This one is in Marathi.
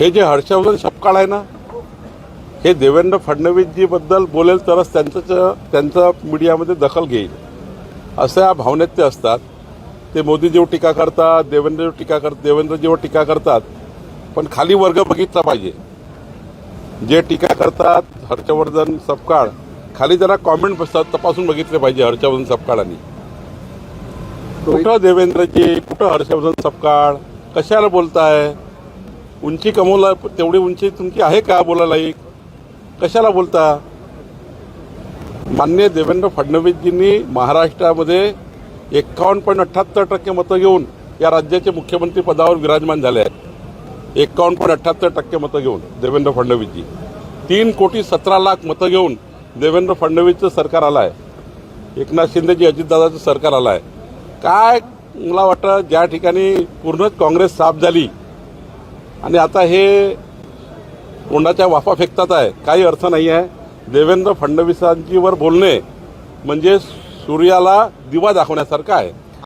हे जे हर्षवर्धन सपकाळ आहे ना हे देवेंद्र फडणवीसजीबद्दल बोलेल तरच त्यांचं त्यांचं मीडियामध्ये दखल घेईल. अशा भावनेत ते असतात. ते मोदीजीवर टीका करतात देवेंद्रजीवर टीका करतात देवेंद्रजीवर टीका करतात पण खाली वर्ग बघितला पाहिजे. जे टीका करतात हर्षवर्धन सपकाळ खाली जरा कॉमेंट बसतात तपासून बघितले पाहिजे हर्षवर्धन सपकाळांनी. कुठं देवेंद्रजी कुठं हर्षवर्धन सपकाळ कशाला बोलताय? उंची कमवला तेवढी उंची तुमची आहे का बोलायला? एक कशाला बोलता? मान्य देवेंद्र फडणवीसजींनी महाराष्ट्रामध्ये एक्कावन्न पॉईंट अठ्ठ्याहत्तर टक्के मतं घेऊन या राज्याचे मुख्यमंत्री पदावर विराजमान झाले आहेत. एक्कावन्न पॉईंट अठ्ठ्याहत्तर टक्के मतं घेऊन देवेंद्र फडणवीसजी. तीन कोटी सतरा लाख मतं घेऊन देवेंद्र फडणवीसचं सरकार आलं आहे. एकनाथ शिंदेजी अजितदादाचं सरकार आलं आहे. काय मला वाटतं ज्या ठिकाणी पूर्णच काँग्रेस साफ झाली आणि आता हे तोंडाच्या वाफा फेकतात आहे. काही अर्थ नाही आहे. देवेंद्र फडणवीसांचीवर बोलणे म्हणजे सूर्याला दिवा दाखवण्यासारखं आहे.